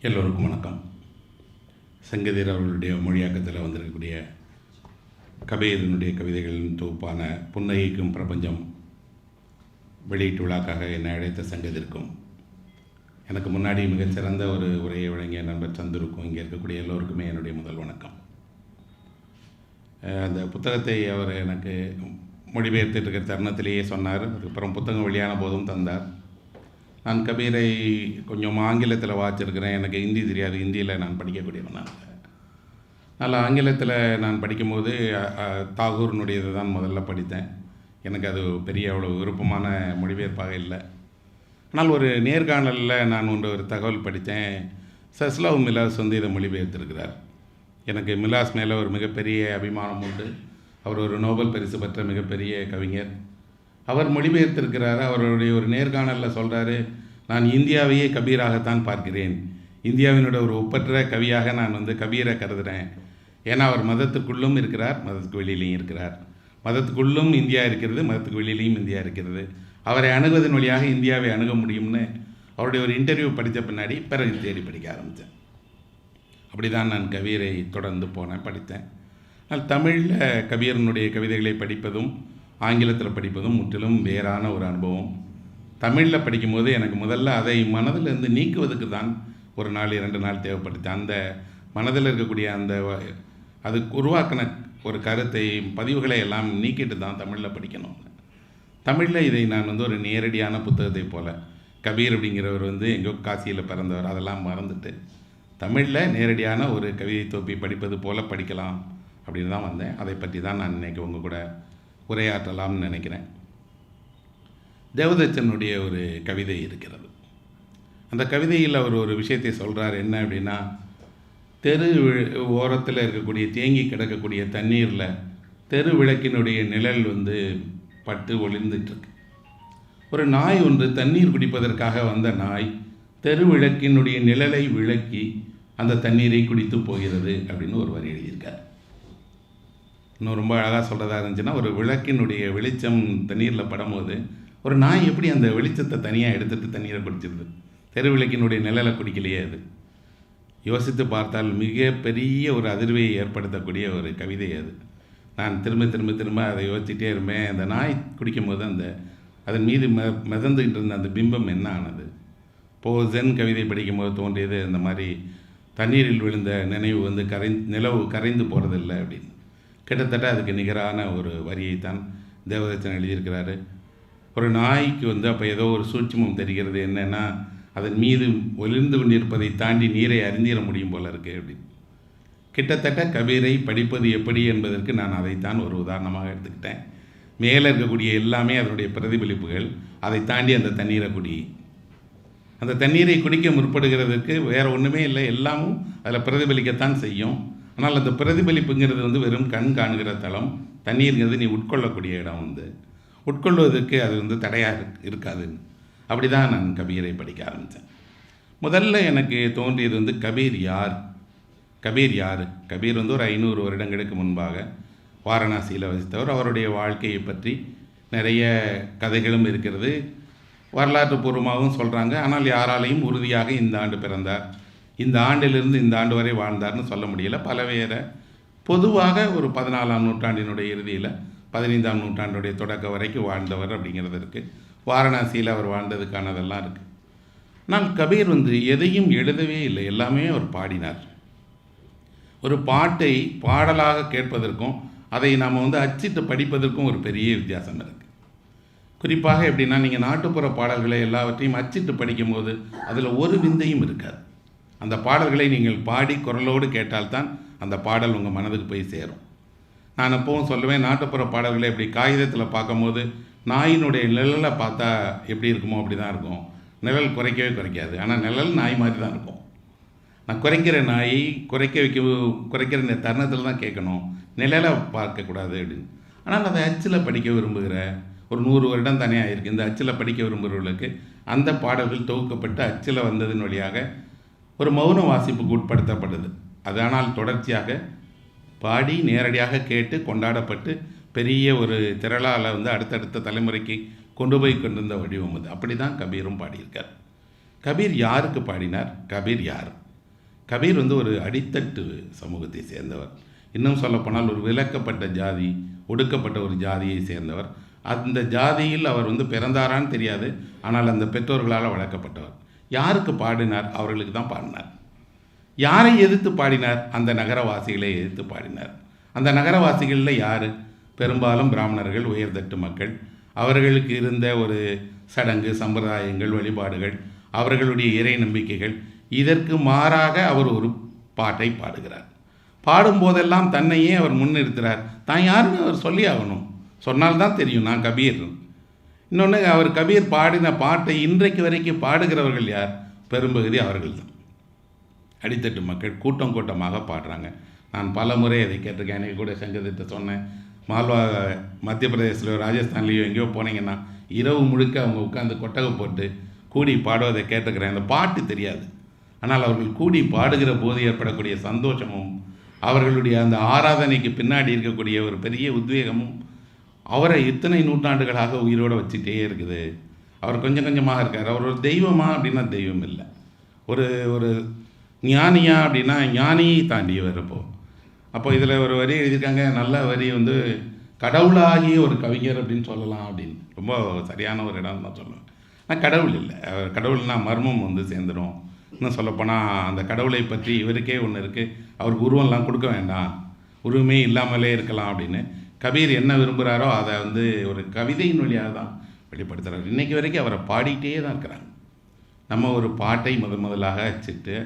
எல்லோருக்கும் வணக்கம். சங்கதீர் அவர்களுடைய மொழியாக்கத்தில் வந்திருக்கக்கூடிய கபீரனுடைய கவிதைகளின் தொகுப்பான புன்னகைக்கும் பிரபஞ்சம் வெளியீட்டு விழாக்காக என்னை அழைத்த சங்கதிற்கும் எனக்கு முன்னாடி மிகச்சிறந்த ஒரு உரையை வழங்கிய நண்பர் சந்துருக்கும் இங்கே இருக்கக்கூடிய எல்லோருக்குமே என்னுடைய முதல் வணக்கம். அந்த புத்தகத்தை அவர் எனக்கு மொழிபெயர்த்துட்டு இருக்கிற தருணத்திலேயே சொன்னார். அதுக்கப்புறம் புத்தகம் வெளியான போதும் தந்தார். நான் கபீரை கொஞ்சம் ஆங்கிலத்தில் வாச்சிருக்கிறேன் எனக்கு ஹிந்தி தெரியாது. ஹிந்தியில் நான் படிக்கக்கூடியவன் நான். அதனால் ஆங்கிலத்தில் நான் படிக்கும்போது தாகூர்னுடையது தான் முதல்ல படித்தேன். எனக்கு அது பெரிய அவ்வளோ விருப்பமான மொழிபெயர்ப்பாக இல்லை. ஆனால் ஒரு நேர்காணலில் நான் ஒன்று ஒரு தகவல் படித்தேன். சஸ்லவ் மிலாஸ் வந்து இதை மொழிபெயர்த்திருக்கிறார். எனக்கு மிலாஸ் மேலே ஒரு மிகப்பெரிய அபிமானம் உண்டு. அவர் ஒரு நோபல் பரிசு பெற்ற மிகப்பெரிய கவிஞர். அவர் மொழிபெயர்த்திருக்கிறார் அவருடைய ஒரு நேர்காணலில் சொல்கிறாரு நான் இந்தியாவையே கபீராகத்தான் பார்க்கிறேன். இந்தியாவினுடைய ஒரு ஒப்பற்ற கவியாக நான் வந்து கபீரை கருதுகிறேன் ஏன்னா அவர் மதத்துக்குள்ளும் இருக்கிறார் மதத்துக்கு வெளியிலையும் இருக்கிறார். மதத்துக்குள்ளும் இந்தியா இருக்கிறது மதத்துக்கு வெளியிலையும் இந்தியா இருக்கிறது. அவரை அணுகுவதன் வழியாக இந்தியாவை அணுக முடியும்னு அவருடைய ஒரு இன்டர்வியூ படித்த பின்னாடி பிறகு தேடி படிக்க ஆரம்பித்தேன் அப்படி தான் நான் கவியரை தொடர்ந்து போனேன் படித்தேன். ஆனால் தமிழில் கவியரனுடைய கவிதைகளை படிப்பதும் ஆங்கிலத்தில் படிப்பதும் முற்றிலும் வேறான ஒரு அனுபவம். தமிழில் படிக்கும்போது எனக்கு முதல்ல அதை மனதிலிருந்து நீக்குவதற்கு தான் ஒரு நாள் இரண்டு நாள் தேவைப்பட்டுச்சு. அந்த மனதில் இருக்கக்கூடிய அந்த அது உருவாக்கின ஒரு கருத்தை பதிவுகளை எல்லாம் நீக்கிட்டு தான் தமிழில் படிக்கணும். தமிழில் இதை நான் வந்து ஒரு நேரடியான புத்தகத்தை போல் கபீர் அப்படிங்கிறவர் வந்து எங்கோ காசியில் பிறந்தவர். அதெல்லாம் மறந்துட்டு தமிழில் நேரடியான ஒரு கவிதை தொப்பி படிப்பது போல் படிக்கலாம் அப்படின்னு தான் வந்தேன். அதை பற்றி தான் நான் இன்றைக்கி உங்கள் கூட உரையாற்றலாம்னு நினைக்கிறேன். தேவதச்சனுடைய ஒரு கவிதை இருக்கிறது. அந்த கவிதையில் அவர் ஒரு விஷயத்தை சொல்கிறார் என்ன அப்படின்னா தெரு ஓரத்தில் இருக்கக்கூடிய தேங்கி கிடக்கக்கூடிய தண்ணீரில் தெரு விளக்கினுடைய நிழல் வந்து பட்டு ஒளிர்ந்துட்டுருக்கு. ஒரு நாய் ஒன்று தண்ணீர் குடிப்பதற்காக வந்த நாய் தெரு விளக்கினுடைய நிழலை விளக்கி அந்த தண்ணீரை குடித்து போகிறது அப்படின்னு ஒரு வரி எழுதியிருக்கார். இன்னும் ரொம்ப அழகாக சொல்கிறதா இருந்துச்சுன்னா ஒரு விளக்கினுடைய வெளிச்சம் தண்ணீரில் படும்போது ஒரு நாய் எப்படி அந்த வெளிச்சத்தை தனியாக எடுத்துகிட்டு தண்ணீரை குடிச்சிருது? தெரு விளக்கினுடைய நிழலை குடிக்கலையே அது. யோசித்து பார்த்தால் மிக பெரிய ஒரு அதிர்வை ஏற்படுத்தக்கூடிய ஒரு கவிதை அது. நான் திரும்ப திரும்ப திரும்ப அதை யோசிச்சுட்டே இருப்பேன். அந்த நாய் குடிக்கும்போது அந்த அதன் மீது ம மிதந்துக்கிட்டு இருந்த அந்த பிம்பம் என்ன ஆனது? இப்போது ஜென் கவிதை படிக்கும்போது தோன்றியது இந்த மாதிரி தண்ணீரில் விழுந்த நினைவு வந்து கரை நிலவு கரைந்து போகிறதில்ல அப்படின்னு. கிட்டத்தட்ட அதுக்கு நிகரான ஒரு வரியைத்தான் தேவதச்சன் எழுதியிருக்கிறாரு. ஒரு நாய்க்கு வந்து அப்போ ஏதோ ஒரு சூட்சமம் தெரிகிறது என்னென்னா அதன் மீது ஒளிர்ந்து கொண்டிருப்பதை தாண்டி நீரை அறிந்திட முடியும் போல இருக்குது அப்படின்னு. கிட்டத்தட்ட கபீரை படிப்பது எப்படி என்பதற்கு நான் அதைத்தான் ஒரு உதாரணமாக எடுத்துக்கிட்டேன். மேலே இருக்கக்கூடிய எல்லாமே அதனுடைய பிரதிபலிப்புகள் அதை தாண்டி அந்த தண்ணீரை குடி அந்த தண்ணீரை குடிக்க முற்படுகிறதுக்கு வேறு ஒன்றுமே இல்லை எல்லாமும் அதில் பிரதிபலிக்கத்தான் செய்யும். ஆனால் அந்த பிரதிபலிப்புங்கிறது வந்து வெறும் கண் காணுகிற தளம் தண்ணீருங்கிறது நீ உட்கொள்ளக்கூடிய இடம் வந்து. உட்கொள்வதற்கு அது வந்து தடையாக இருக்காது. அப்படி தான் நான் கபீரை படிக்க ஆரம்பித்தேன். முதல்ல எனக்கு தோன்றியது வந்து கபீர் யார்? கபீர் யார்? கபீர் வந்து ஒரு ஐநூறு வருடங்களுக்கு முன்பாக வாரணாசியில் வசித்தவர். அவருடைய வாழ்க்கையை பற்றி நிறைய கதைகளும் இருக்கிறது. வரலாற்று பூர்வமாகவும் சொல்கிறாங்க ஆனால் யாராலையும் உறுதியாக இந்த ஆண்டு பிறந்தார். இந்த ஆண்டிலிருந்து இந்த ஆண்டு வரை வாழ்ந்தார்னு சொல்ல முடியல. பலவேற பொதுவாக ஒரு பதினாலாம் நூற்றாண்டினுடைய இறுதியில் பதினைந்தாம் நூற்றாண்டுடைய தொடக்க வரைக்கும் வாழ்ந்தவர் அப்படிங்கிறது இருக்குது வாரணாசியில் அவர் வாழ்ந்ததுக்கானதெல்லாம் இருக்குது ஆனால் கபீர் வந்து எதையும் எழுதவே இல்லை. எல்லாமே அவர் பாடினார். ஒரு பாட்டை பாடலாக கேட்பதற்கும் அதை நாம் வந்து அச்சிட்டு படிப்பதற்கும் ஒரு பெரிய வித்தியாசம் இருக்குது குறிப்பாக எப்படின்னா நீங்கள் நாட்டுப்புற பாடல்களை எல்லாவற்றையும் அச்சிட்டு படிக்கும்போது அதில் ஒரு விந்தையும் இருக்காது. அந்த பாடல்களை நீங்கள் பாடி குரலோடு கேட்டால்தான் அந்த பாடல் உங்கள் மனதுக்கு போய் சேரும். நான் எப்பவும் சொல்லுவேன் நாட்டுப்புற பாடல்களை இப்படி காகிதத்தில் பார்க்கும்போது நாயினுடைய நிழலை பார்த்தா எப்படி இருக்குமோ அப்படி தான் இருக்கும். நிழல் குறைக்கவே குறைக்காது. ஆனால் நிழல் நாய் மாதிரி தான் இருக்கும். நான் குறைக்கிற நாய் குறைக்க வைக்க குறைக்கிற இந்த தருணத்தில் தான் கேட்கணும். நிழலை பார்க்கக்கூடாது அப்படின்னு. ஆனால் அதை அச்சில் படிக்க விரும்புகிற ஒரு நூறு வருடம் தானே ஆயிருக்கு. இந்த அச்சில் படிக்க விரும்புகிறவர்களுக்கு அந்த பாடல்கள் தொகுக்கப்பட்டு அச்சில் வந்ததன் வழியாக ஒரு மௌன வாசிப்புக்கு உட்படுத்தப்படுது அதனால் தொடர்ச்சியாக பாடி நேரடியாக கேட்டு கொண்டாடப்பட்டு பெரிய ஒரு திரளால் வந்து அடுத்தடுத்த தலைமுறைக்கு கொண்டு போய் கொண்டிருந்த வடிவம் அது. அப்படி தான் கபீரும் பாடியிருக்கார். கபீர் யாருக்கு பாடினார்? கபீர் யார்? கபீர் வந்து ஒரு அடித்தட்டு சமூகத்தை சேர்ந்தவர். இன்னும் சொல்லப்போனால் ஒரு விலக்கப்பட்ட ஜாதி ஒடுக்கப்பட்ட ஒரு ஜாதியை சேர்ந்தவர். அந்த ஜாதியில் அவர் வந்து பிறந்தாரான்னு தெரியாது. ஆனால் அந்த பெற்றோர்களால் வளர்க்கப்பட்டவர். யாருக்கு பாடினார்? அவர்களுக்கு தான் பாடினார். யாரை எதிர்த்து பாடினார்? அந்த நகரவாசிகளை எதிர்த்து பாடினார். அந்த நகரவாசிகளில் யார்? பெரும்பாலும் பிராமணர்கள் உயர்தட்டு மக்கள். அவர்களுக்கு இருந்த ஒரு சடங்கு சம்பிரதாயங்கள் வழிபாடுகள் அவர்களுடைய இறை நம்பிக்கைகள் இதற்கு மாறாக அவர் ஒரு பாட்டை பாடுகிறார். பாடும்போதெல்லாம் தன்னையே அவர் முன்னிறுத்துகிறார் தான் யாருன்னு அவர் சொல்லி ஆகணும். சொன்னால்தான் தெரியும் நான் கபீர். இன்னொன்று அவர் கபீர் பாடின பாட்டை இன்றைக்கு வரைக்கும் பாடுகிறவர்கள் யார்? பெரும்பகுதி அவர்கள் தான் அடித்தட்டு மக்கள் கூட்டம் கூட்டமாக பாடுறாங்க. நான் பல முறை அதை கேட்டிருக்கேன். எனக்கு கூட சங்கத்திட்ட சொன்னேன். மால்வா மத்திய பிரதேசலையோ ராஜஸ்தான்லேயோ எங்கேயோ போனீங்கன்னா இரவு முழுக்க அவங்க உட்காந்து கொட்டகை போட்டு கூடி பாடுவதை கேட்டுக்கிறேன் அந்த பாட்டு தெரியாது. ஆனால் அவர்கள் கூடி பாடுகிற போது ஏற்படக்கூடிய சந்தோஷமும் அவர்களுடைய அந்த ஆராதனைக்கு பின்னாடி இருக்கக்கூடிய ஒரு பெரிய உத்வேகமும் அவரை இத்தனை நூற்றாண்டுகளாக உயிரோடு வச்சுட்டே இருக்குது. அவர் கொஞ்சம் கொஞ்சமாக இருக்கார். அவர் ஒரு தெய்வமா அப்படின்னா தெய்வம் இல்லை. ஒரு ஒரு ஞானியா அப்படின்னா ஞானியை தாண்டியவர் இப்போ. அப்போ இதில் ஒரு வரி எழுதியிருக்காங்க. நல்ல வரி வந்து கடவுளாகிய ஒரு கவிஞர் அப்படின்னு சொல்லலாம் அப்படின்னு. ரொம்ப சரியான ஒரு இடம் தான் சொல்லுவேன். ஆனால் கடவுள் இல்லை. அவர் கடவுள்னா மர்மம் வந்து சேர்ந்துடும் இன்னும் சொல்லப்போனால் அந்த கடவுளை பற்றி இவருக்கே ஒன்று இருக்குது அவருக்கு உருவம்லாம் கொடுக்க வேண்டாம். உருவமே இல்லாமலே இருக்கலாம் அப்படின்னு. கபீர் என்ன விரும்புகிறாரோ அதை வந்து ஒரு கவிதையின் வழியாக தான் வெளிப்படுத்துகிறார் இன்றைக்கி வரைக்கும் அவரை பாடிட்டே தான் இருக்கிறாங்க. நம்ம ஒரு பாட்டை முதன் முதலாக அச்சிட்டு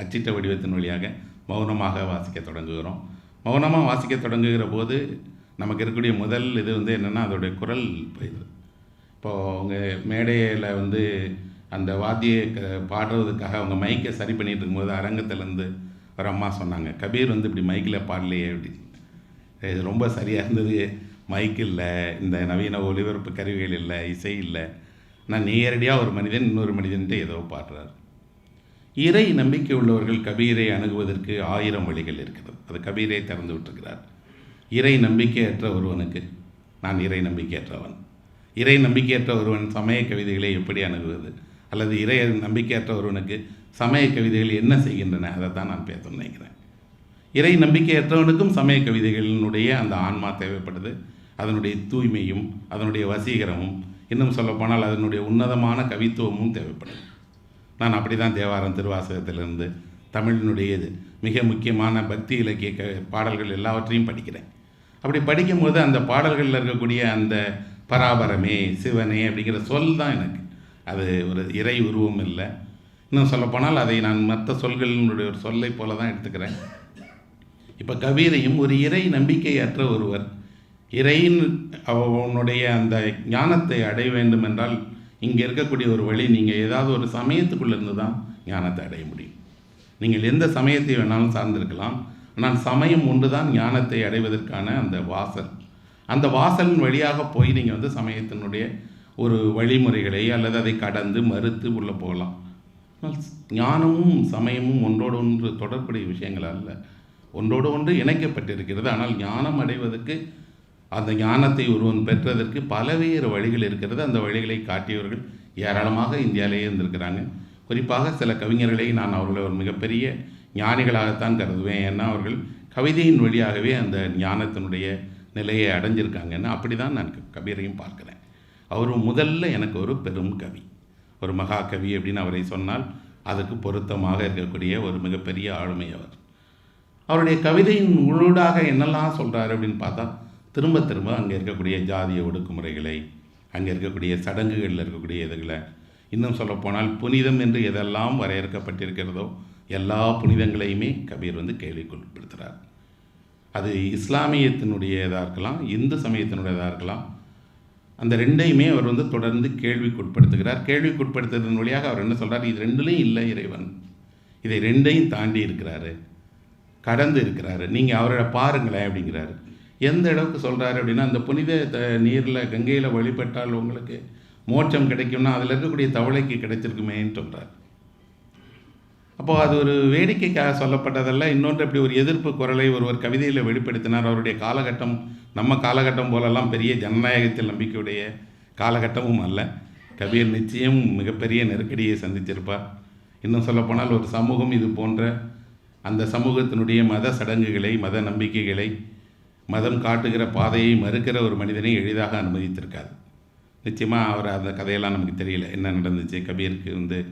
அச்சிட்ட வடிவத்தின் வழியாக மௌனமாக வாசிக்க தொடங்குகிறோம். மௌனமாக வாசிக்க தொடங்குகிற போது நமக்கு இருக்கக்கூடிய முதல் இது வந்து என்னென்னா அதோடைய குரல் போயிடுது இப்போது அவங்க மேடையில் வந்து அந்த வாத்திய க பாடுறதுக்காக அவங்க மைக்கை சரி பண்ணிகிட்டு இருக்கும்போது அரங்கத்துலேருந்து ஒரு அம்மா சொன்னாங்க கபீர் வந்து இப்படி மைக்கில் பாடலையே அப்படின்னு. இது ரொம்ப சரியாக இருந்தது. மைக் இல்லை இந்த நவீன ஒலிபரப்பு கருவிகள் இல்லை இசை இல்லை. நான் நேரடியாக ஒரு மனிதன் இன்னொரு மனிதன்ட்டு ஏதோ பாடுறார். இறை நம்பிக்கை உள்ளவர்கள் கபீரை அணுகுவதற்கு ஆயிரம் வழிகள் இருக்கிறது. அது கபீரை திறந்து விட்டுருக்கிறார். இறை நம்பிக்கையற்ற ஒருவனுக்கு நான் இறை நம்பிக்கையற்றவன். இறை நம்பிக்கையற்ற ஒருவன் சமய கவிதைகளை எப்படி அணுகுவது? அல்லது இறை நம்பிக்கையற்ற ஒருவனுக்கு சமய கவிதைகள் என்ன செய்கின்றன? அதை தான் நான் பேச நினைக்கிறேன். இறை நம்பிக்கையற்றவனுக்கும் சமய கவிதைகளினுடைய அந்த ஆன்மா தேவைப்படுது அதனுடைய தூய்மையும் அதனுடைய வசீகரமும் இன்னும் சொல்லப்போனால் அதனுடைய உன்னதமான கவித்துவமும் தேவைப்படுது நான் அப்படி தான் தேவாரம் திருவாசகத்திலிருந்து தமிழினுடைய இது மிக முக்கியமான பக்தி இலக்கிய க பாடல்கள் எல்லாவற்றையும் படிக்கிறேன். அப்படி படிக்கும்போது அந்த பாடல்களில் இருக்கக்கூடிய அந்த பராபரமே சிவனே அப்படிங்கிற சொல் தான் எனக்கு. அது ஒரு இறை உருவம் இல்லை. இன்னும் சொல்லப்போனால் அதை நான் மற்ற சொல்களினுடைய ஒரு சொல்லை போல தான் எடுத்துக்கிறேன். இப்போ கபீரையும் ஒரு இறை நம்பிக்கையற்ற ஒருவர். இறையின் அவனுடைய அந்த ஞானத்தை அடைய வேண்டும் என்றால் இங்கே இருக்கக்கூடிய ஒரு வழி நீங்கள் ஏதாவது ஒரு சமயத்துக்குள்ளேருந்து தான் ஞானத்தை அடைய முடியும். நீங்கள் எந்த சமயத்தை வேணாலும் சார்ந்திருக்கலாம். ஆனால் சமயம் ஒன்று தான் ஞானத்தை அடைவதற்கான அந்த வாசல். அந்த வாசலின் வழியாக போய் நீங்கள் வந்து சமயத்தினுடைய ஒரு வழிமுறைகளை அல்லது அதை கடந்து மறுத்து உள்ளே போகலாம். ஆனால் ஞானமும் சமயமும் ஒன்றோடு ஒன்று தொடர்புடைய விஷயங்கள் அல்ல. ஒன்றோடு ஒன்று இணைக்கப்பட்டிருக்கிறது. ஆனால் ஞானம் அடைவதற்கு அந்த ஞானத்தை ஒருவன் பெற்றதற்கு பலவேறு வழிகள் இருக்கிறது. அந்த வழிகளை காட்டியவர்கள் ஏராளமாக இந்தியாவிலேயே இருந்திருக்கிறாங்க குறிப்பாக சில கவிஞர்களை நான் அவர்களை ஒரு மிகப்பெரிய ஞானிகளாகத்தான் கருதுவேன் ஏன்னா அவர்கள் கவிதையின் வழியாகவே அந்த ஞானத்தினுடைய நிலையை அடைஞ்சிருக்காங்கன்னு அப்படி தான் நான் கபீரையும் பார்க்குறேன். அவர் முதல்ல எனக்கு ஒரு பெரும் கவி. ஒரு மகா கவி அப்படின்னு அவரை சொன்னால் அதுக்கு பொருத்தமாக இருக்கக்கூடிய ஒரு மிகப்பெரிய ஆளுமை அவர். அவருடைய கவிதையின் உள்ளூடாக என்னெல்லாம் சொல்கிறாரு அப்படின்னு பார்த்தா திரும்ப திரும்ப அங்கே இருக்கக்கூடிய ஜாதிய ஒடுக்குமுறைகளை அங்கே இருக்கக்கூடிய சடங்குகளில் இருக்கக்கூடிய இதுகளை இன்னும் சொல்லப்போனால் புனிதம் என்று எதெல்லாம் வரையறுக்கப்பட்டிருக்கிறதோ எல்லா புனிதங்களையுமே கபீர் வந்து கேள்விக்குட்படுத்துகிறார் அது இஸ்லாமியத்தினுடையதாக இருக்கலாம் இந்து சமயத்தினுடையதாக இருக்கலாம் அந்த ரெண்டையுமே அவர் வந்து தொடர்ந்து கேள்விக்குட்படுத்துகிறார். கேள்விக்குட்படுத்துறதன் வழியாக அவர் என்ன சொல்கிறார் இது ரெண்டுலேயும் இல்லை இறைவன். இதை ரெண்டையும் தாண்டி இருக்கிறாரு. கடந்து இருக்கிறாரு நீங்கள் அவரை பாருங்களேன் அப்படிங்கிறாரு. எந்த அளவுக்கு சொல்கிறாரு அப்படின்னா அந்த புனித நீரில் கங்கையில் வழிபட்டால் உங்களுக்கு மோட்சம் கிடைக்கும்னா அதில் இருக்கக்கூடிய தவளைக்கு கிடைச்சிருக்குமேன்னு சொல்கிறார் அப்போது அது ஒரு வேடிக்கைக்காக சொல்லப்பட்டதல்ல இன்னொன்று அப்படி ஒரு எதிர்ப்பு குரலை ஒருவர் கவிதையில் வெளிப்படுத்தினார். அவருடைய காலகட்டம் நம்ம காலகட்டம் போலெல்லாம் பெரிய ஜனநாயகத்தில் நம்பிக்கையுடைய காலகட்டமும் அல்ல. கவியர் நிச்சயம் மிகப்பெரிய நெருக்கடியை சந்திச்சிருப்பார். இன்னும் சொல்லப்போனால் ஒரு சமூகம் இது போன்ற அந்த சமூகத்தினுடைய மத சடங்குகளை மத நம்பிக்கைகளை மதம் காட்டுகிற பாதையை மறுக்கிற ஒரு மனிதனை எளிதாக அனுமதித்திருக்காது. நிச்சயமாக அவர் அந்த கதையெல்லாம் நமக்கு தெரியல. என்ன நடந்துச்சு? கபீருக்கு வந்து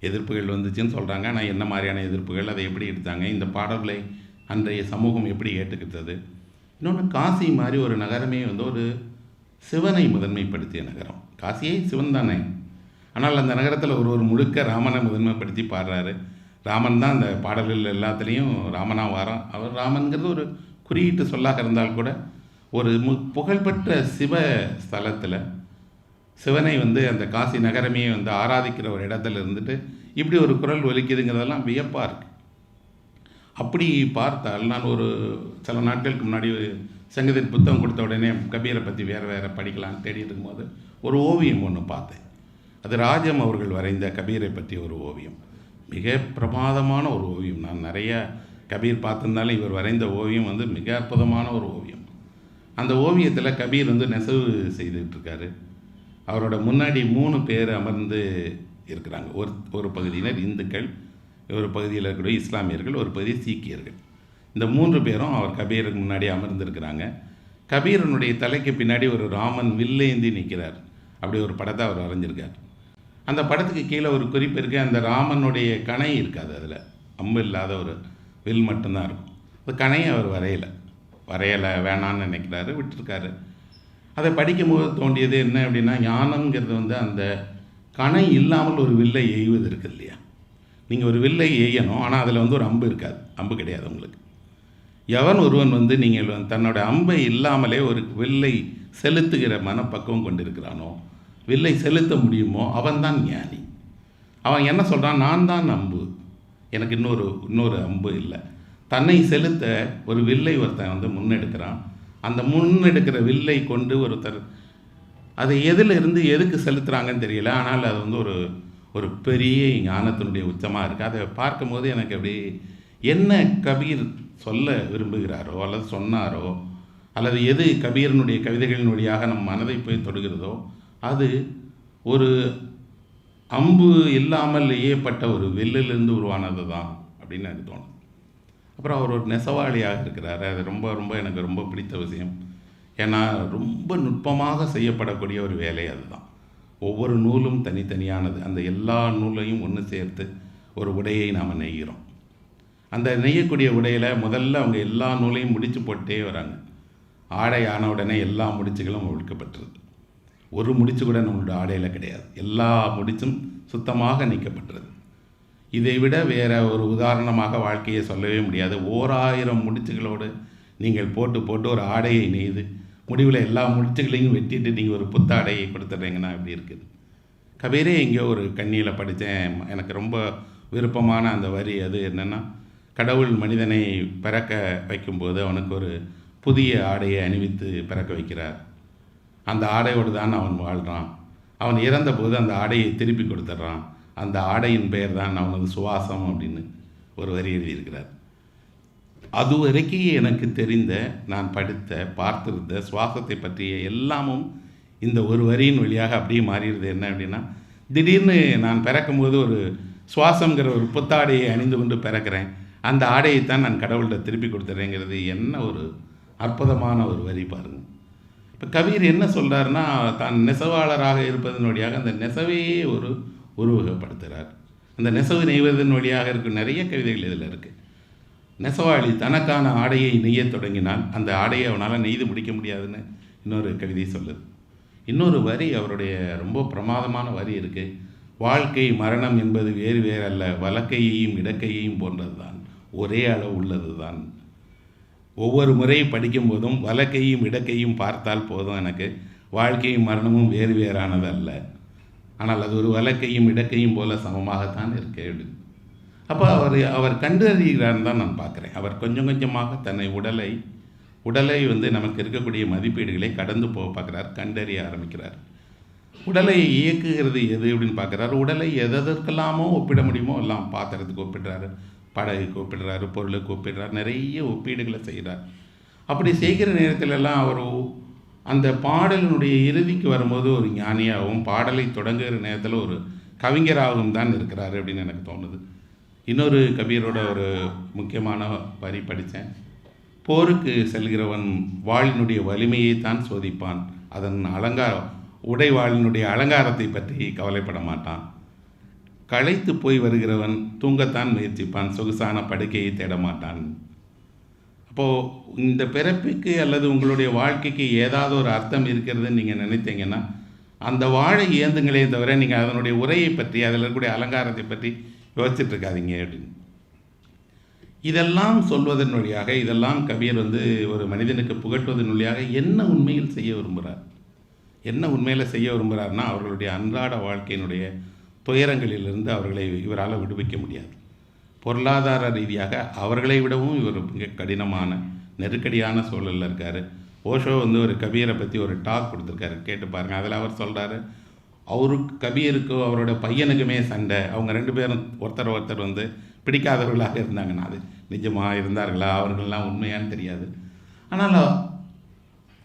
எதிர்ப்புகள் வந்துச்சுன்னு சொல்கிறாங்க ஆனால் என்ன மாதிரியான எதிர்ப்புகள்? அதை எப்படி எடுத்தாங்க? இந்த பாடல்களை அன்றைய சமூகம் எப்படி ஏற்றுக்கிட்டது? இன்னொன்று காசி மாதிரி ஒரு நகரமே வந்து ஒரு சிவனை முதன்மைப்படுத்திய நகரம். காசியே சிவன் தானே? ஆனால் அந்த நகரத்தில் ஒரு ஒரு முழுக்க ராமனை முதன்மைப்படுத்தி பாடுறாரு. ராமன் தான் அந்த பாடல்கள் எல்லாத்துலேயும் ராமனாக வாரான். அவர் ராமன்கிறது ஒரு குறியீட்டு சொல்லாக இருந்தால் கூட ஒரு மு புகழ்பெற்ற சிவ ஸ்தலத்தில் சிவனை வந்து அந்த காசி நகரமே வந்து ஆராதிக்கிற ஒரு இடத்துல இருந்துட்டு இப்படி ஒரு குரல் ஒலிக்குதுங்கிறதெல்லாம் வியப்பாக இருக்குது அப்படி பார்த்தால் நான் ஒரு சில நாட்களுக்கு முன்னாடி ஒரு புத்தகம் கொடுத்த உடனே கபீரை பற்றி வேறு வேறு படிக்கலாம்னு தேடிட்டு இருக்கும்போது ஒரு ஓவியம் ஒன்று பார்த்தேன். அது ராஜம் அவர்கள் வரைந்த கபீரை பற்றி ஒரு ஓவியம். மிக பிரமாதமான ஒரு ஓவியம். நான் நிறைய கபீர் பார்த்துருந்தாலும் இவர் வரைந்த ஓவியம் வந்து மிக அற்புதமான ஒரு ஓவியம். அந்த ஓவியத்தில் கபீர் வந்து நெசவு செய்துட்டு இருக்காரு. அவரோட முன்னாடி மூணு பேர் அமர்ந்து இருக்கிறாங்க. ஒரு ஒரு பகுதியினர் இந்துக்கள் ஒரு பகுதியில் இருக்கக்கூடிய இஸ்லாமியர்கள் ஒரு பகுதி சீக்கியர்கள். இந்த மூன்று பேரும் அவர் கபீருக்கு முன்னாடி அமர்ந்திருக்கிறாங்க. கபீரனுடைய தலைக்கு பின்னாடி ஒரு ராமன் வில்லேந்தி நிற்கிறார் அப்படி ஒரு படத்தை அவர் வரைஞ்சிருக்கார். அந்த படத்துக்கு கீழே ஒரு குறிப்பு இருக்குது அந்த ராமனுடைய கணை இருக்காது அதில். அம்பு இல்லாத ஒரு வில் மட்டும்தான் இருக்கும். அந்த கணையை அவர் வரையலை. வரையலை வேணான்னு நினைக்கிறாரு விட்டுருக்காரு. அதை படிக்கும்போது தோண்டியது என்ன அப்படின்னா ஞானம்ங்கிறது வந்து அந்த கணை இல்லாமல் ஒரு வில்லை எய்வது இருக்குது இல்லையா? நீங்கள் ஒரு வில்லை எய்யணும் ஆனால் அதில் வந்து ஒரு அம்பு இருக்காது. அம்பு கிடையாது உங்களுக்கு. எவன் ஒருவன் வந்து நீங்கள் தன்னோட அம்பை இல்லாமலே ஒரு வில்லை செலுத்துகிற மனப்பக்குவம் கொண்டிருக்கிறானோ வில்லை செலுத்த முடியுமோ அவன்தான் ஞானி. அவன் என்ன சொல்கிறான் நான் தான் அம்பு. எனக்கு இன்னொரு இன்னொரு அம்பு இல்லை. தன்னை செலுத்த ஒரு வில்லை ஒருத்தன் வந்து முன்னெடுக்கிறான். அந்த முன்னெடுக்கிற வில்லை கொண்டு ஒருத்தர் அதை எதில் இருந்து எதுக்கு செலுத்துகிறாங்கன்னு தெரியல. ஆனால் அது வந்து ஒரு ஒரு பெரிய ஞானத்தினுடைய உச்சமாக இருக்குது அதை பார்க்கும்போது எனக்கு அப்படி என்ன கபீர் சொல்ல விரும்புகிறாரோ அல்லது சொன்னாரோ அல்லது எது கபீரனுடைய கவிதைகளின் வழியாக நம் மனதை போய் தொடுகிறதோ அது ஒரு அம்பு இல்லாமல் எய்யப்பட்ட ஒரு வில்லிலிருந்து உருவானது தான் அப்படின்னு எனக்கு தோணும். அப்புறம் அவர் ஒரு நெசவாளியாக இருக்கிறாரு. அது ரொம்ப ரொம்ப எனக்கு ரொம்ப பிடித்த விஷயம். ஏன்னா ரொம்ப நுட்பமாக செய்யப்படக்கூடிய ஒரு வேலை அதுதான். ஒவ்வொரு நூலும் தனித்தனியானது. அந்த எல்லா நூலையும் ஒன்று சேர்த்து ஒரு உடையை நாம் நெய்கிறோம். அந்த நெய்யக்கூடிய உடையில் முதல்ல அவங்க எல்லா நூலையும் முடித்து போட்டே வராங்க. ஆடை ஆன உடனே எல்லா முடிச்சுகளும் ஒழுக்கப்பட்டுருது ஒரு முடிச்சு கூட நம்மளோட ஆடையில் கிடையாது. எல்லா முடிச்சும் சுத்தமாக நீக்கப்பட்டுறது இதை விட வேறு ஒரு உதாரணமாக வாழ்க்கையை சொல்லவே முடியாது. ஓராயிரம் முடிச்சுகளோடு நீங்கள் போட்டு போட்டு ஒரு ஆடையை நெய்து முடிவில் எல்லா முடிச்சுகளையும் வெட்டிட்டு நீங்கள் ஒரு புத்தாடையை கொடுத்துட்றீங்கன்னா எப்படி இருக்குது? கபீரே எங்கேயோ ஒரு கண்ணியில் படித்தேன். எனக்கு ரொம்ப விருப்பமான அந்த வரி அது என்னென்னா கடவுள் மனிதனை பிறக்க வைக்கும்போது அவனுக்கு ஒரு புதிய ஆடையை அணிவித்து பிறக்க வைக்கிறார். அந்த ஆடையோடு தான் அவன் வாழ்கிறான் அவன் இறந்தபோது அந்த ஆடையை திருப்பி கொடுத்துட்றான். அந்த ஆடையின் பெயர் தான் அவனது சுவாசம் அப்படின்னு ஒரு வரி எழுதியிருக்கிறார். அதுவரைக்கும் எனக்கு தெரிந்த நான் படித்த பார்த்திருந்த சுவாசத்தை பற்றிய எல்லாமும் இந்த ஒரு வரியின் வழியாக அப்படியே மாறிடுது. என்ன அப்படின்னா திடீர்னு நான் பிறக்கும்போது ஒரு சுவாசங்கிற ஒரு புத்தாடையை அணிந்து கொண்டு பிறக்கிறேன். அந்த ஆடையைத்தான் நான் கடவுள்கிட்ட திருப்பி கொடுத்துறேங்கிறது என்ன ஒரு அற்புதமான ஒரு வரி பாருங்கள் இப்போ கவிர் என்ன சொல்கிறாருன்னா தான் நெசவாளராக இருப்பதன் வழியாக அந்த நெசவையே ஒரு உருவகப்படுத்துகிறார் அந்த நெசவு நெய்வதன் வழியாக இருக்கும் நிறைய கவிதைகள் இதில் இருக்குது நெசவாளி தனக்கான ஆடையை நெய்யத் தொடங்கினால் அந்த ஆடையை அவனால் நெய்து முடிக்க முடியாதுன்னு இன்னொரு கவிதை சொல்லுது. இன்னொரு வரி அவருடைய ரொம்ப பிரமாதமான வரி இருக்குது வாழ்க்கை மரணம் என்பது வேறு வேறு அல்ல வலக்கையையும் இடக்கையையும் போன்றது தான் ஒரே அளவு உள்ளது தான் ஒவ்வொரு முறையும் படிக்கும்போதும் வலக்கையும் இடக்கையும் பார்த்தால் போதும் எனக்கு. வாழ்க்கையும் மரணமும் வேறு வேறானது அல்ல. ஆனால் அது ஒரு வலக்கையும் இடக்கையும் போல சமமாகத்தான் இருக்கு அப்போ அவர் அவர் கண்டறிகிறார்னு தான் நான் பார்க்குறேன். அவர் கொஞ்சம் கொஞ்சமாக தன்னை உடலை உடலை வந்து நமக்கு இருக்கக்கூடிய மதிப்பீடுகளை கடந்து போக பார்க்குறார் கண்டறிய ஆரம்பிக்கிறார். உடலை இயக்குகிறது எது அப்படின்னு பார்க்குறாரு. உடலை எதற்கெல்லாமோ ஒப்பிட முடியுமோ எல்லாம் பாத்திரத்துக்கு ஒப்பிடுறாரு. படகுக்கு ஒப்பிடுறாரு பொருளுக்கு ஒப்பிடுறாரு நிறைய ஒப்பீடுகளை செய்கிறார். அப்படி செய்கிற நேரத்திலெல்லாம் அவர் அந்த பாடலினுடைய இறுதிக்கு வரும்போது ஒரு ஞானியாகவும் பாடலை தொடங்குகிற நேரத்தில் ஒரு கவிஞராகவும் தான் இருக்கிறாரு அப்படின்னு எனக்கு தோணுது. இன்னொரு கபீரோட ஒரு முக்கியமான வரி படித்தேன். போருக்கு செல்கிறவன் வாளினுடைய வலிமையை தான் சோதிப்பான். அதன் அலங்கார உடை வாளினுடைய அலங்காரத்தை பற்றி கவலைப்பட மாட்டான். களைத்து போய் வருகிறவன் தூங்கத்தான் முயற்சிப்பான். சொகுசான படுக்கையை தேட மாட்டான் அப்போது இந்த பிறப்புக்கு அல்லது உங்களுடைய வாழ்க்கைக்கு ஏதாவது ஒரு அர்த்தம் இருக்கிறதுன்னு நீங்கள் நினைத்தீங்கன்னா அந்த வாழை ஏந்துங்களே தவிர நீங்கள் அதனுடைய உரையை பற்றி அதில் இருக்கக்கூடிய அலங்காரத்தை பற்றி யோசிச்சுட்ருக்காதீங்க அப்படின்னு. இதெல்லாம் சொல்வதன் வழியாக இதெல்லாம் கவியர் வந்து ஒரு மனிதனுக்கு புகட்டுவதன் வழியாக என்ன உண்மையில் செய்ய விரும்புகிறார்? என்ன உண்மையில் செய்ய விரும்புகிறார்னா அவர்களுடைய அன்றாட வாழ்க்கையினுடைய துயரங்களிலிருந்து அவர்களை இவரால் விடுவிக்க முடியாது. பொருளாதார ரீதியாக அவர்களை விடவும் இவர் மிக கடினமான நெருக்கடியான சூழலில் இருக்கார். ஓஷோ வந்து ஒரு கபீரை பற்றி ஒரு டாக் கொடுத்துருக்காரு. கேட்டு பாருங்கள் அதில் அவர் சொல்கிறாரு அவருக்கு கபீருக்கோ அவரோட பையனுக்குமே சண்டை. அவங்க ரெண்டு பேரும் ஒருத்தர் ஒருத்தர் வந்து பிடிக்காதவர்களாக இருந்தாங்கன்னா அது நிஜமாக இருந்தார்களா? அவர்கள்லாம் உண்மையான்னு தெரியாது. ஆனால்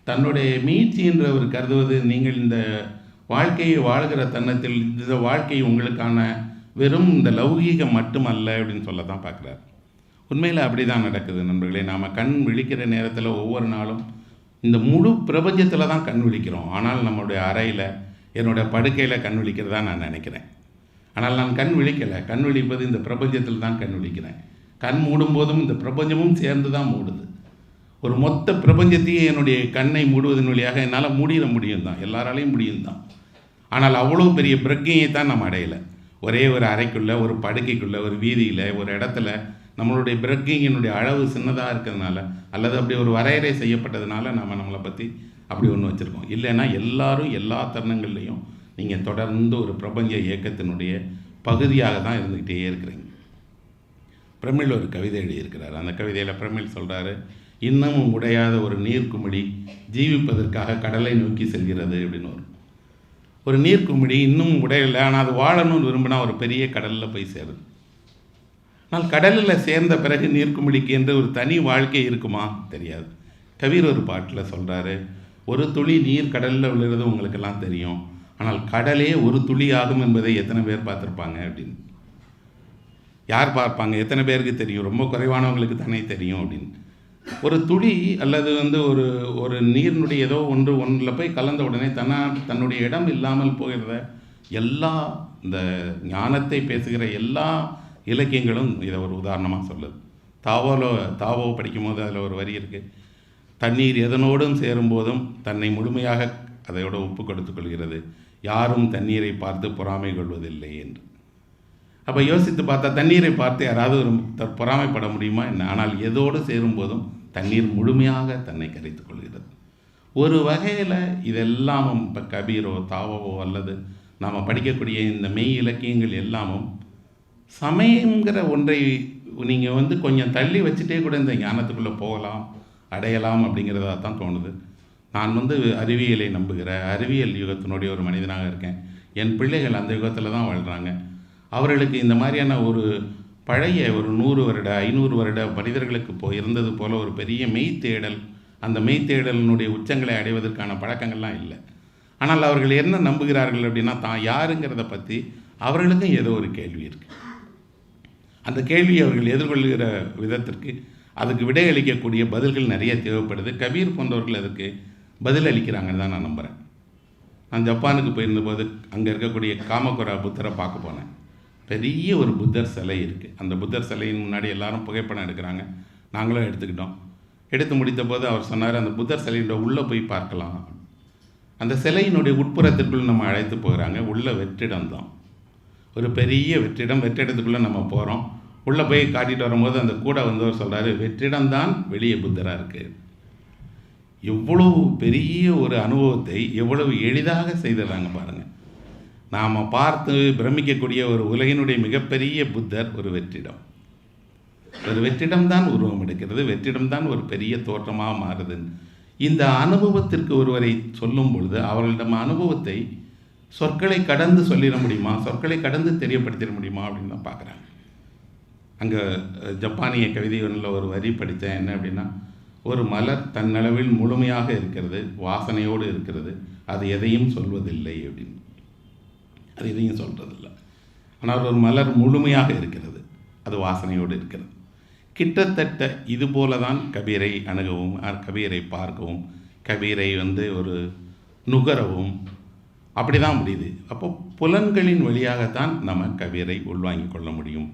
தன்னுடைய மீட்சி என்று அவர் கருதுவது நீங்கள் இந்த வாழ்க்கையை வாழ்கிற தன்னத்தில் இந்த வாழ்க்கை உங்களுக்கான வெறும் இந்த லௌகீகம் மட்டுமல்ல அப்படின்னு சொல்ல தான் பார்க்குறாரு. உண்மையில் அப்படி தான் நடக்குது நண்பர்களே. நாம் கண் விழிக்கிற நேரத்தில் ஒவ்வொரு நாளும் இந்த முழு பிரபஞ்சத்தில் தான் கண் விழிக்கிறோம். ஆனால் நம்மளுடைய அறையில் என்னுடைய படுக்கையில் கண் விழிக்கிறதா நான் நினைக்கிறேன். ஆனால் நான் கண் விழிக்கலை. கண் விழிப்பது இந்த பிரபஞ்சத்தில் தான் கண் விழிக்கிறேன். கண் மூடும் போதும் இந்த பிரபஞ்சமும் சேர்ந்து தான் மூடுது. ஒரு மொத்த பிரபஞ்சத்தையே என்னுடைய கண்ணை மூடுவதன் வழியாக என்னால் மூடிட முடியும் தான் எல்லாராலையும் முடியும் தான் ஆனால் அவ்வளோ பெரிய பிரக்ஞையை தான் நம்ம அடையலை. ஒரே ஒரு அறைக்குள்ளே ஒரு படுக்கைக்குள்ளே ஒரு வீதியில் ஒரு இடத்துல நம்மளுடைய பிரக்ஞையினுடைய அளவு சின்னதாக இருக்கிறதுனால அல்லது அப்படி ஒரு வரையறை செய்யப்பட்டதுனால நம்ம நம்மளை பற்றி அப்படி ஒன்று வச்சுருக்கோம். இல்லைன்னா எல்லாரும் எல்லா தருணங்கள்லையும் நீங்கள் தொடர்ந்து ஒரு பிரபஞ்ச இயக்கத்தினுடைய பகுதியாக தான் இருந்துக்கிட்டே இருக்கிறீங்க. பிரமிழ் ஒரு கவிதை எழுதியிருக்கிறார். அந்த கவிதையில் பிரமிழ் சொல்கிறாரு இன்னமும் உடையாத ஒரு நீர்க்குமிழி ஜீவிப்பதற்காக கடலை நோக்கி செல்கிறது அப்படின்னு ஒரு ஒரு நீர்க்குமிழி இன்னும் உடையலை ஆனால் அது வாழணும்னு விரும்பினா ஒரு பெரிய கடலில் போய் சேருது. ஆனால் கடலில் சேர்ந்த பிறகு நீர்க்குமிழிக்கு என்று ஒரு தனி வாழ்க்கை இருக்குமா? தெரியாது. கவிர் ஒரு பாட்டில் சொல்கிறாரு ஒரு துளி நீர் கடலில் விழுறது உங்களுக்கெல்லாம் தெரியும். ஆனால் கடலே ஒரு துளி ஆகும் என்பதை எத்தனை பேர் பார்த்துருப்பாங்க? அப்படின்னு. யார் பார்ப்பாங்க? எத்தனை பேருக்கு தெரியும்? ரொம்ப குறைவானவங்களுக்கு தானே தெரியும் அப்படின்னு. ஒரு துளி அல்லது வந்து ஒரு ஒரு நீரினுடைய ஏதோ ஒன்று ஒன்றில் போய் கலந்த உடனே தன்னா தன்னுடைய இடம் இல்லாமல் போகிறத எல்லா இந்த ஞானத்தை பேசுகிற எல்லா இலக்கியங்களும் இதை ஒரு உதாரணமாக சொல்லுது. தாவோலோ தாவோ படிக்கும்போது அதில் ஒரு வரி இருக்குது தண்ணீர் எதனோடும் சேரும்போதும் தன்னை முழுமையாக அதையோட ஒப்பு கொடுத்துக் கொள்கிறது. யாரும் தண்ணீரை பார்த்து பொறாமை கொள்வதில்லை என்று. அப்போ யோசித்து பார்த்தா தண்ணீரை பார்த்து யாராவது ஒரு பொறாமைப்பட முடியுமா என்ன? ஆனால் எதோடு சேரும்போதும் தண்ணீர் முழுமையாக தன்னை கரைத்து கொள்கிறது. ஒரு வகையில் இதெல்லாமும் இப்போ கபீரோ தாவவோ அல்லது நாம் படிக்கக்கூடிய இந்த மெய் இலக்கியங்கள் எல்லாமும் சமயங்கிற ஒன்றை நீங்கள் வந்து கொஞ்சம் தள்ளி வச்சுட்டே கூட இந்த ஞானத்துக்குள்ளே போகலாம் அடையலாம் அப்படிங்கிறதா தான் தோணுது. நான் வந்து அறிவியலை நம்புகிற அறிவியல் யுகத்தினுடைய ஒரு மனிதனாக இருக்கேன். என் பிள்ளைகள் அந்த யுகத்தில் தான் வாழ்கிறாங்க அவர்களுக்கு இந்த மாதிரியான ஒரு பழைய ஒரு நூறு வருட ஐநூறு வருட மனிதர்களுக்கு போ இருந்தது போல் ஒரு பெரிய மெய் தேடல் அந்த மெய் தேடலினுடைய உச்சங்களை அடைவதற்கான பழக்கங்கள்லாம் இல்லை. ஆனால் அவர்கள் என்ன நம்புகிறார்கள் அப்படின்னா தான் யாருங்கிறத பற்றி அவர்களுக்கும் ஏதோ ஒரு கேள்வி இருக்குது அந்த கேள்வியை அவர்கள் எதிர்கொள்கிற விதத்திற்கு அதுக்கு விடையளிக்கக்கூடிய பதில்கள் நிறைய தேவைப்படுது. கபீர் போன்றவர்கள் அதுக்கு பதில் அளிக்கிறாங்கன்னு தான் நான் நம்புகிறேன் நான் ஜப்பானுக்கு போயிருந்தபோது அங்கே இருக்கக்கூடிய காமகுரா புத்தரை பார்க்க போனேன். பெரிய ஒரு புத்தர் சிலை இருக்குது அந்த புத்தர் சிலையின் முன்னாடி எல்லாரும் புகைப்படம் எடுக்கிறாங்க. நாங்களும் எடுத்துக்கிட்டோம். எடுத்து முடித்த போது அவர் சொன்னார் அந்த புத்தர் சிலையோட உள்ளே போய் பார்க்கலாம். அந்த சிலையினுடைய உட்புறத்திற்குள் நம்ம அழைத்து போகிறாங்க. உள்ள வெற்றிடம் தான். ஒரு பெரிய வெற்றிடம். வெற்றிடத்துக்குள்ளே நம்ம போகிறோம் உள்ளே போய் காட்டிட்டு வரும்போது அந்த கூட வந்தவர் சொல்கிறாரு வெற்றிடம் தான் வெளியே புத்தராக இருக்குது எவ்வளோ பெரிய ஒரு அனுபவத்தை எவ்வளவு எளிதாக செய்திடுறாங்க பாருங்கள் நாம் பார்த்து பிரமிக்கக்கூடிய ஒரு உலகினுடைய மிகப்பெரிய புத்தர் ஒரு வெற்றிடம். ஒரு வெற்றிடம் தான் உருவம் எடுக்கிறது வெற்றிடம் தான் ஒரு பெரிய தோற்றமாக மாறுது. இந்த அனுபவத்திற்கு ஒருவரை சொல்லும் பொழுது அவர்களிடம் அனுபவத்தை சொற்களை கடந்து சொல்லிட முடியுமா? சொற்களை கடந்து தெரியப்படுத்திட முடியுமா அப்படின்னு தான் பார்க்குறாங்க. அங்கே ஜப்பானிய கவிதை ஒன்றில் ஒரு வரி படித்தேன் என்ன அப்படின்னா ஒரு மலர் தன்னளவில் முழுமையாக இருக்கிறது வாசனையோடு இருக்கிறது அது எதையும் சொல்வதில்லை அப்படின்னு. அது எதையும் சொல்கிறதில்ல ஆனால் ஒரு மலர் முழுமையாக இருக்கிறது. அது வாசனையோடு இருக்கிறது. கிட்டத்தட்ட இது போல தான் கபீரை அணுகவும் கபீரை பார்க்கவும் கபீரை வந்து ஒரு நுகரவும் அப்படி தான் முடியுது. அப்போ புலன்களின் வழியாகத்தான் நம்ம கபீரை உள்வாங்கிக் கொள்ள முடியும்.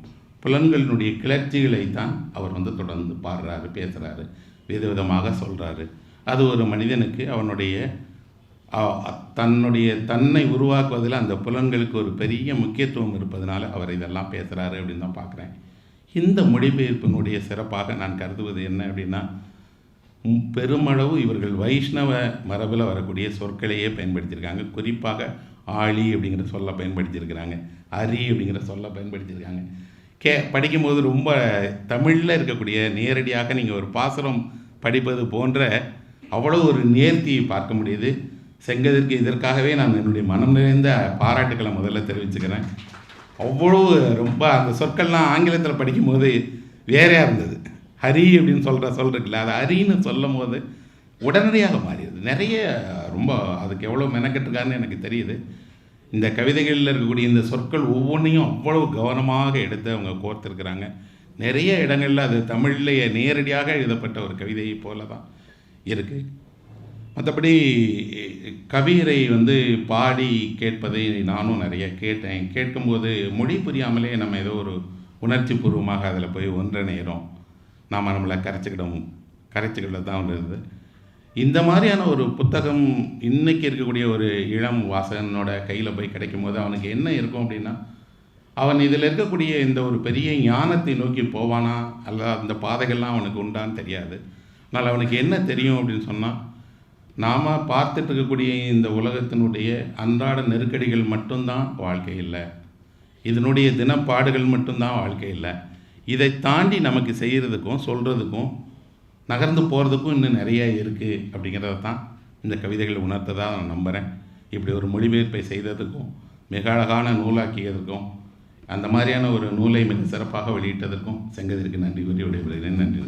புலன்களினுடைய கிளர்ச்சிகளை தான் அவர் வந்து தொடர்ந்து பாடுறாரு பேசுகிறாரு விதவிதமாக சொல்கிறாரு அது ஒரு மனிதனுக்கு அவனுடைய தன்னுடைய தன்னை உருவாக்குவதில் அந்த புலன்களுக்கு ஒரு பெரிய முக்கியத்துவம் இருப்பதனால அவர் இதெல்லாம் பேசுகிறாரு அப்படின்னு தான் பார்க்குறேன். இந்த மொழிபெயர்ப்பினுடைய சிறப்பாக நான் கருதுவது என்ன அப்படின்னா பெருமளவு இவர்கள் வைஷ்ணவ மரபில் வரக்கூடிய சொற்களையே பயன்படுத்தியிருக்காங்க. குறிப்பாக ஆழி அப்படிங்கிற சொல்ல பயன்படுத்தியிருக்கிறாங்க. அரி அப்படிங்கிற சொல்ல பயன்படுத்தியிருக்காங்க. கே படிக்கும்போது ரொம்ப தமிழில் இருக்கக்கூடிய நேரடியாக நீங்கள் ஒரு பாசுரம் படிப்பது போன்ற அவ்வளோ ஒரு நேர்த்தியை பார்க்க முடியுது. செங்கதற்கு இதற்காகவே நான் என்னுடைய மனம் நிறைந்த பாராட்டுக்களை முதல்ல தெரிவிச்சுக்கிறேன். அவ்வளோ ரொம்ப அந்த சொற்கள்லாம் ஆங்கிலத்தில் படிக்கும்போது வேறையாக இருந்தது. ஹரி அப்படின்னு சொல்கிற சொல் இருக்குல்ல அது ஹரின்னு சொல்லும் போது உடனடியாக மாறிடுது நிறைய ரொம்ப அதுக்கு எவ்வளோ மெனக்கெட்டுருக்காருன்னு எனக்கு தெரியுது. இந்த கவிதைகளில் இருக்கக்கூடிய இந்த சொற்கள் ஒவ்வொன்றையும் அவ்வளோ கவனமாக எடுத்து அவங்க கோர்த்துருக்குறாங்க. நிறைய இடங்களில் அது தமிழ்லேயே நேரடியாக எழுதப்பட்ட ஒரு கவிதையை போல தான் இருக்குது மற்றபடி கவியரை வந்து பாடி கேட்பதை நானும் நிறைய கேட்டேன். கேட்கும்போது மொழி புரியாமலே நம்ம ஏதோ ஒரு உணர்ச்சி பூர்வமாக அதில் போய் ஒன்றிணைகிறோம் நாம் நம்மளை கரைச்சிக்கிடவும் கரைச்சிக்கிட தான் வருது இந்த மாதிரியான ஒரு புத்தகம் இன்றைக்கி இருக்கக்கூடிய ஒரு இளம் வாசகனோட கையில் போய் கிடைக்கும் போது அவனுக்கு என்ன இருக்கும் அப்படின்னா அவன் இதில் இருக்கக்கூடிய இந்த ஒரு பெரிய ஞானத்தை நோக்கி போவானா? அல்ல அந்த பாதைகள்லாம் அவனுக்கு உண்டான்னு தெரியாது. ஆனால் அவனுக்கு என்ன தெரியும் அப்படின்னு சொன்னால் நாம் பார்த்துட்டு இருக்கக்கூடிய இந்த உலகத்தினுடைய அன்றாட நெருக்கடிகள் மட்டும்தான் வாழ்க்கை இல்லை. இதனுடைய தினப்பாடுகள் மட்டும்தான் வாழ்க்கை இல்லை. இதை தாண்டி நமக்கு செய்கிறதுக்கும் சொல்கிறதுக்கும் நகர்ந்து போகிறதுக்கும் இன்னும் நிறைய இருக்குது அப்படிங்கிறத தான் இந்த கவிதைகள் உணர்த்ததாக நான் நம்புகிறேன் இப்படி ஒரு மொழிபெயர்ப்பை செய்ததுக்கும் மிக அழகான நூலாக்கியதற்கும் அந்த மாதிரியான ஒரு நூலை மிக சிறப்பாக வெளியிட்டதற்கும் செங்கதிற்கு நன்றி கூறி விடைபெறுகிறேன். நன்றி.